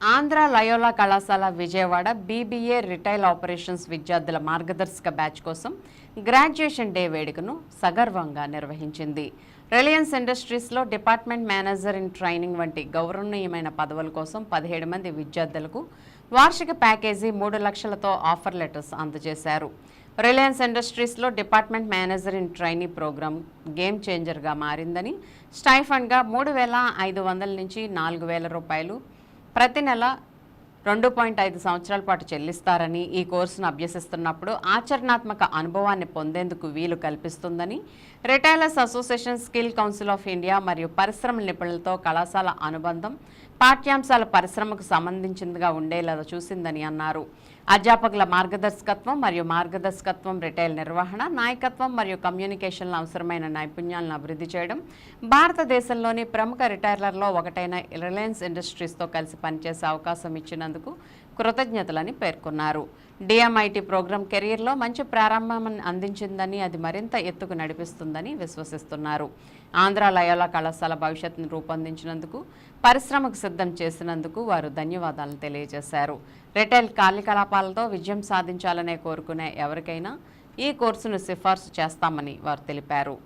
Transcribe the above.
Andhra Loyola కళాశాల Vijayawada BBA retail operations విద్యార్థుల మార్గదర్శక బ్యాచ్ కోసం గ్రాడ్యుయేషన్ డే వేడుకను సగర్వంగా నిర్వహించింది. రిలయన్స్ ఇండస్ట్రీస్లో డిపార్ట్మెంట్ మేనేజర్ ఇన్ ట్రైనింగ్ వంటి గౌరవనీయమైన పదవుల కోసం పదిహేడు మంది విద్యార్థులకు వార్షిక ప్యాకేజీ మూడు లక్షలతో ఆఫర్ లెటర్స్ అందజేశారు. Reliance ఇండస్ట్రీస్లో department manager in training program game చేంజర్గా మారిందని స్టైఫండ్గా మూడు వేల ఐదు వందల నుంచి నాలుగు వేల రూపాయలు ప్రతి నెల రెండు పాయింట్ ఐదు సంవత్సరాల పాటు చెల్లిస్తారని ఈ కోర్సును అభ్యసిస్తున్నప్పుడు ఆచరణాత్మక అనుభవాన్ని పొందేందుకు వీలు కల్పిస్తుందని retailers association skill council of India మరియు పరిశ్రమ నిపుణులతో కళాశాల అనుబంధం పాఠ్యాంశాల పరిశ్రమకు సంబంధించిందిగా ఉండేలా చూసిందని అన్నారు. అధ్యాపకుల మార్గదర్శకత్వం మరియు మార్గదర్శకత్వం రిటైల్ నిర్వహణ నాయకత్వం మరియు కమ్యూనికేషన్లో అవసరమైన నైపుణ్యాలను అభివృద్ధి చేయడం భారతదేశంలోని ప్రముఖ రిటైలర్లో ఒకటైన రిలయన్స్ ఇండస్ట్రీస్తో కలిసి పనిచేసే అవకాశం ఇచ్చినందుకు కృతజ్ఞతలని పేర్కొన్నారు. డిఎంఐటి ప్రోగ్రాం కెరీర్లో మంచి ప్రారంభం అందించిందని అది మరింత ఎత్తుకు నడిపిస్తుందని విశ్వసిస్తున్నారు. ఆంధ్ర లయోలా కళాశాల భవిష్యత్తును రూపొందించినందుకు పరిశ్రమకు సిద్ధం చేసినందుకు వారు ధన్యవాదాలు తెలియజేశారు. రిటైల్ కార్యకలాపాలతో విజయం సాధించాలనే కోరుకునే ఎవరికైనా ఈ కోర్సును సిఫార్సు చేస్తామని వారు తెలిపారు.